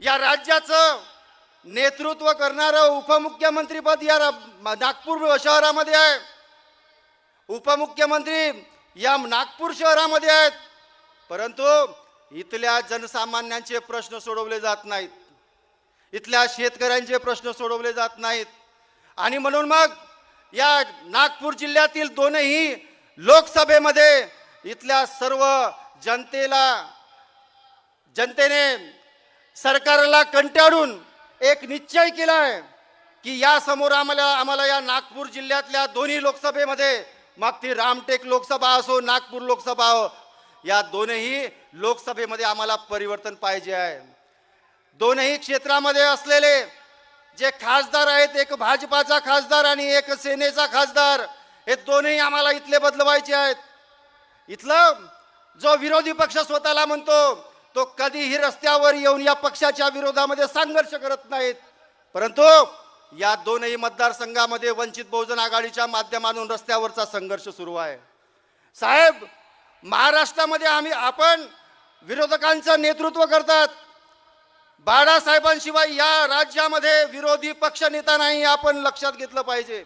या राज्याचं नेतृत्व करणारं उपमुख्यमंत्रीपद या रा- नागपूर शहरामध्ये आहे. उपमुख्यमंत्री या नागपूर शहरामध्ये आहेत. परंतु इथल्या जनसामान्यांचे प्रश्न सोडवले जात नाहीत. इथल्या शेतकऱ्यांचे प्रश्न सोडवले जात नाहीत. आणि म्हणून मग या नागपूर जिल्ह्यातील दोनही लोकसभेमध्ये इथल्या सर्व जनतेला जनतेने सरकारला कंटाळून एक निश्चय केला आहे की यासमोर आम्हाला आम्हाला या नागपूर जिल्ह्यातल्या दोन्ही लोकसभेमध्ये मग ती रामटेक लोकसभा असो नागपूर लोकसभा हो या दोनही लोकसभेमध्ये आम्हाला परिवर्तन पाहिजे आहे. दोनही क्षेत्रामध्ये असलेले जे खासदार आहेत एक भाजपाचा खासदार आणि एक सेनेचा खासदार हे दोनही आम्हाला इथले बदलवायचे आहेत. इथलं जो विरोधी पक्ष स्वतःला म्हणतो तो कधीही रस्त्यावर येऊन या पक्षाच्या विरोधामध्ये संघर्ष करत नाहीत. परंतु या दोनही मतदारसंघामध्ये वंचित बहुजन आघाडीच्या माध्यमातून रस्त्यावरचा संघर्ष सुरू आहे. साहेब महाराष्ट्रामध्ये आम्ही आपण विरोधकांचं नेतृत्व करतात. बाळासाहेबांशिवाय या राज्यामध्ये विरोधी पक्ष नेता नाही आपण लक्षात घेतलं पाहिजे.